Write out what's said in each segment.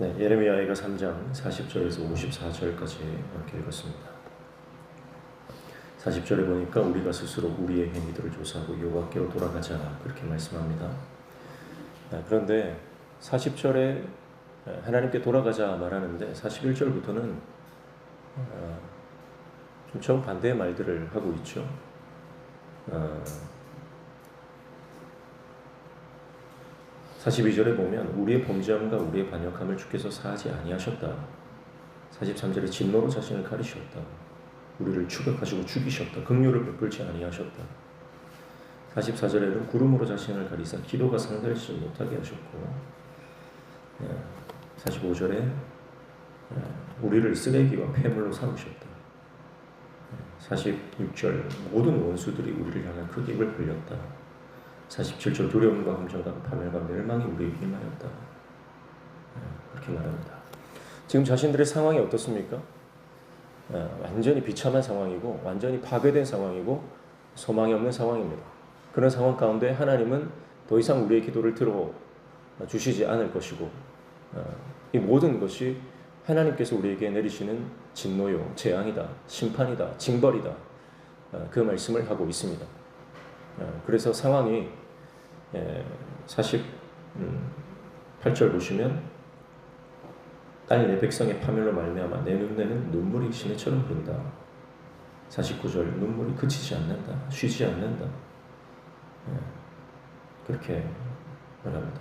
네, 예레미야가 3장 40절에서 54절까지 이렇게 읽었습니다. 40절에 보니까 우리가 스스로 우리의 행위들을 조사하고 여호와께로 돌아가자 그렇게 말씀합니다. 아, 그런데 40절에 하나님께 돌아가자 말하는데 41절부터는 아, 좀 정반대의 말들을 하고 있죠. 아, 42절에 보면 우리의 범죄함과 우리의 반역함을 주께서 사하지 아니하셨다. 43절에 진노로 자신을 가리셨다. 우리를 추격하시고 죽이셨다. 긍휼을 베풀지 아니하셨다. 44절에는 구름으로 자신을 가리사 기도가 상달지 못하게 하셨고 45절에 우리를 쓰레기와 폐물로 삼으셨다. 46절 모든 원수들이 우리를 향한 크게 입을 벌렸다. 47절 두려움과 감정과 파멸과 멸망이 우리에게 임하였다. 그렇게 말합니다. 지금 자신들의 상황이 어떻습니까? 완전히 비참한 상황이고 완전히 파괴된 상황이고 소망이 없는 상황입니다. 그런 상황 가운데 하나님은 더 이상 우리의 기도를 들어 주시지 않을 것이고 이 모든 것이 하나님께서 우리에게 내리시는 진노요, 재앙이다, 심판이다, 징벌이다 그 말씀을 하고 있습니다. 그래서 상황이 48절 보시면 딸내 백성의 파멸로 말미암아 내 눈에는 눈물이 시내처럼 흐른다. 49절 눈물이 그치지 않는다. 쉬지 않는다. 그렇게 말합니다.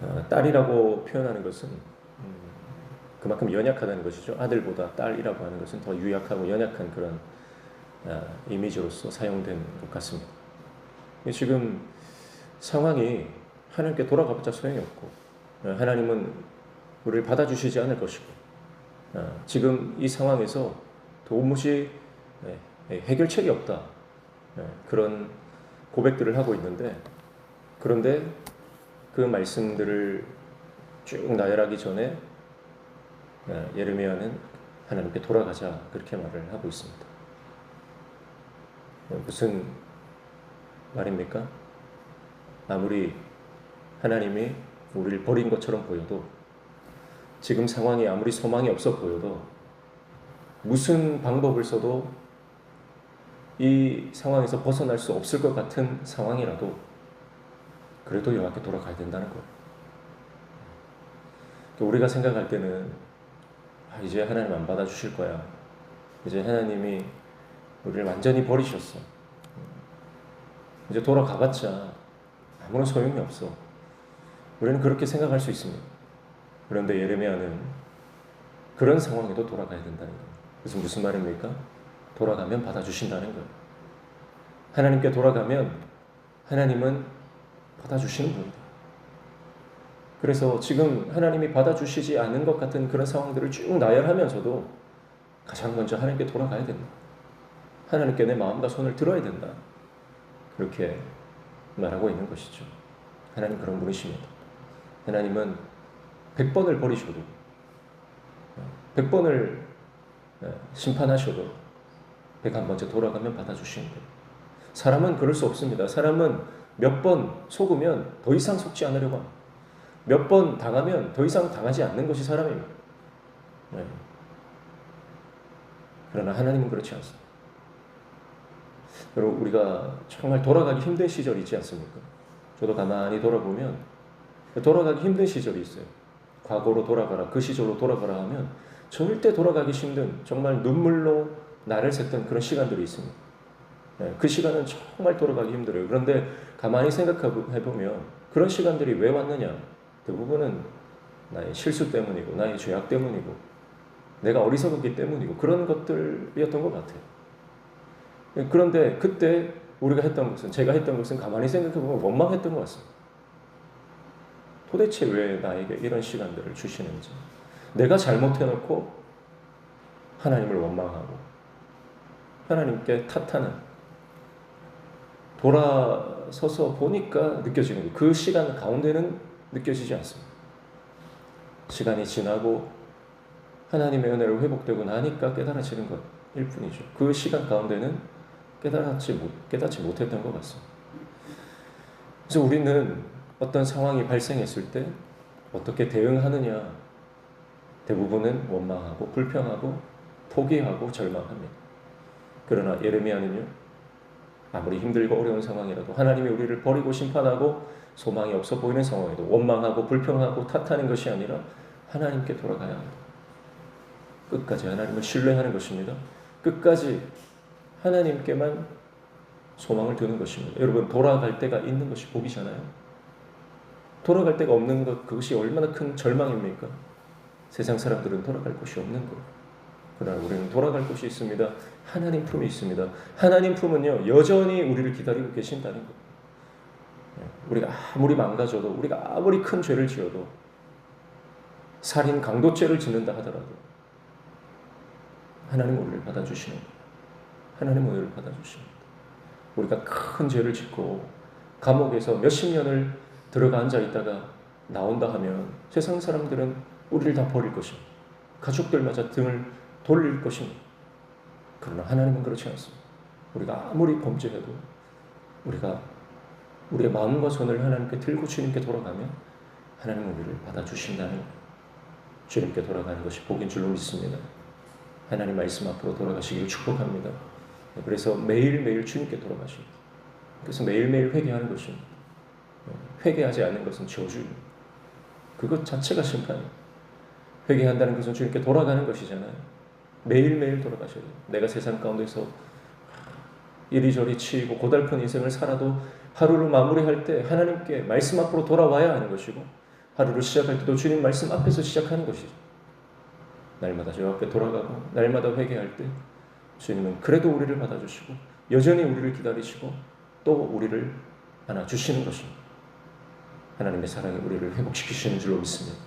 아, 딸이라고 표현하는 것은 음, 그만큼 연약하다는 것이죠. 아들보다 딸이라고 하는 것은 더 유약하고 연약한 그런 아, 이미지로서 사용된 것 같습니다. 지금 상황이 하나님께 돌아가봤자 소용이 없고 어, 하나님은 우리를 받아주시지 않을 것이고 어, 지금 이 상황에서 도무지 예, 예, 해결책이 없다 예, 그런 고백들을 하고 있는데 그런데 그 말씀들을 쭉 나열하기 전에 예레미야는 하나님께 돌아가자 그렇게 말을 하고 있습니다. 무슨 말입니까? 아무리 하나님이 우리를 버린 것처럼 보여도 지금 상황이 아무리 소망이 없어 보여도 무슨 방법을 써도 이 상황에서 벗어날 수 없을 것 같은 상황이라도 그래도 여호와께 돌아가야 된다는 거예요. 우리가 생각할 때는 아, 이제 하나님 안 받아주실 거야. 이제 하나님이 우리를 완전히 버리셨어. 이제 돌아가봤자 아무런 소용이 없어. 우리는 그렇게 생각할 수 있습니다. 그런데 예레미야는 그런 상황에도 돌아가야 된다는 거예요. 그래서 무슨 말입니까? 돌아가면 받아주신다는 거예요. 하나님께 돌아가면 하나님은 받아주시는 분이다. 그래서 지금 하나님이 받아주시지 않는 것 같은 그런 상황들을 쭉 나열하면서도 가장 먼저 하나님께 돌아가야 된다. 하나님께 내 마음과 손을 들어야 된다. 그렇게 말하고 있는 것이죠. 하나님 그런 분이십니다. 하나님은 100번을 버리셔도 100번을 심판하셔도 101번째 돌아가면 받아주시는 거예요. 사람은 그럴 수 없습니다. 사람은 몇 번 속으면 더 이상 속지 않으려고 합니다. 몇 번 당하면 더 이상 당하지 않는 것이 사람입니다. 네. 그러나 하나님은 그렇지 않습니다. 여러분 우리가 정말 돌아가기 힘든 시절이 있지 않습니까? 저도 가만히 돌아보면 돌아가기 힘든 시절이 있어요. 과거로 돌아가라, 그 시절로 돌아가라 하면 절대 돌아가기 힘든 정말 눈물로 나를 샜던 그런 시간들이 있습니다. 네, 그 시간은 정말 돌아가기 힘들어요. 그런데 가만히 생각해 보면 그런 시간들이 왜 왔느냐? 대부분은 나의 실수 때문이고 나의 죄악 때문이고 내가 어리석었기 때문이고 그런 것들이었던 것 같아요. 그런데 그때 우리가 했던 것은 제가 했던 것은 가만히 생각해 보면 원망했던 것 같습니다. 도대체 왜 나에게 이런 시간들을 주시는지 내가 잘못해놓고 하나님을 원망하고 하나님께 탓하는 돌아서서 보니까 느껴지는 거예요. 그 시간 가운데는 느껴지지 않습니다. 시간이 지나고 하나님의 은혜로 회복되고 나니까 깨달아지는 것일 뿐이죠. 그 시간 가운데는 깨달지 못, 깨닫지 못했던 것 같습니다. 그래서 우리는 어떤 상황이 발생했을 때 어떻게 대응하느냐? 대부분은 원망하고 불평하고 포기하고 절망합니다. 그러나 예레미야는요. 아무리 힘들고 어려운 상황이라도 하나님이 우리를 버리고 심판하고 소망이 없어 보이는 상황에도 원망하고 불평하고 탓하는 것이 아니라 하나님께 돌아가야 합니다. 끝까지 하나님을 신뢰하는 것입니다. 끝까지 하나님께만 소망을 두는 것입니다. 여러분 돌아갈 때가 있는 것이 복이잖아요. 돌아갈 데가 없는 것 그것이 얼마나 큰 절망입니까? 세상 사람들은 돌아갈 곳이 없는 것. 그러나 우리는 돌아갈 곳이 있습니다. 하나님 품이 있습니다. 하나님 품은요 여전히 우리를 기다리고 계신다는 것. 우리가 아무리 망가져도 우리가 아무리 큰 죄를 지어도 살인 강도죄를 짓는다 하더라도 하나님 우리를 받아주시는 거예요. 하나님 우리를 받아주십니다. 우리가 큰 죄를 짓고 감옥에서 몇십 년을 들어가 앉아 있다가 나온다 하면 세상 사람들은 우리를 다 버릴 것입니다. 가족들마저 등을 돌릴 것입니다. 그러나 하나님은 그렇지 않습니다. 우리가 아무리 범죄해도 우리가 우리의 마음과 손을 하나님께 들고 주님께 돌아가면 하나님은 우리를 받아주신다는. 주님께 돌아가는 것이 복인 줄로 믿습니다. 하나님 말씀 앞으로 돌아가시기를 축복합니다. 그래서 매일매일 주님께 돌아가십니다. 그래서 매일매일 회개하는 것입니다. 회개하지 않는 것은 저주입니다. 그것 자체가 심판이에요. 회개한다는 것은 주님께 돌아가는 것이잖아요. 매일매일 돌아가셔야 돼요. 내가 세상 가운데서 이리저리 치이고 고달픈 인생을 살아도 하루를 마무리할 때 하나님께 말씀 앞으로 돌아와야 하는 것이고 하루를 시작할 때도 주님 말씀 앞에서 시작하는 것이죠. 날마다 주 앞에 돌아가고 날마다 회개할 때 주님은 그래도 우리를 받아주시고 여전히 우리를 기다리시고 또 우리를 안아주시는 것입니다. 하나님의 사랑이 우리를 회복시키시는 줄로 믿습니다.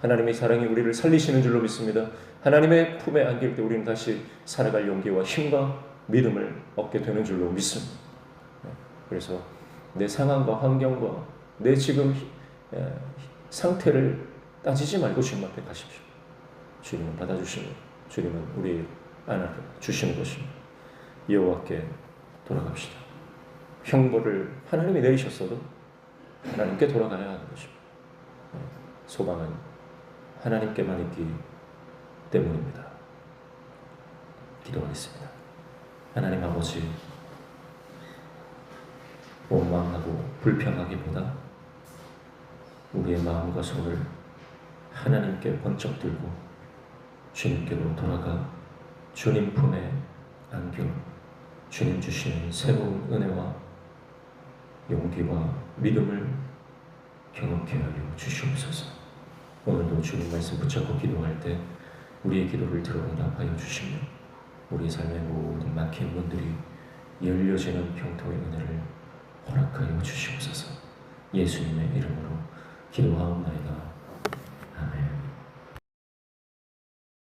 하나님의 사랑이 우리를 살리시는 줄로 믿습니다. 하나님의 품에 안길 때 우리는 다시 살아갈 용기와 힘과 믿음을 얻게 되는 줄로 믿습니다. 그래서 내 상황과 환경과 내 지금 상태를 따지지 말고 주님 앞에 가십시오. 주님은 받아주시는 주님은 우리 안아 주시는 것입니다. 여호와께 돌아갑시다. 형벌을 하나님이 내리셨어도 하나님께 돌아가야 하는 것입니다. 소망은 하나님께만 있기 때문입니다. 기도하겠습니다. 하나님 아버지, 원망하고 불평하기보다 우리의 마음과 손을 하나님께 번쩍 들고 주님께로 돌아가 주님 품에 안겨 주님 주시는 새로운 은혜와 용기와 믿음을 경험케 하여 주시옵소서. 오늘도 주님 말씀 붙잡고 기도할 때 우리의 기도를 들어 응답하여 주시며 우리 삶의 모든 막힌 문들이 열려지는 평통의 은혜를 허락하여 주시옵소서. 예수님의 이름으로 기도하옵나이다.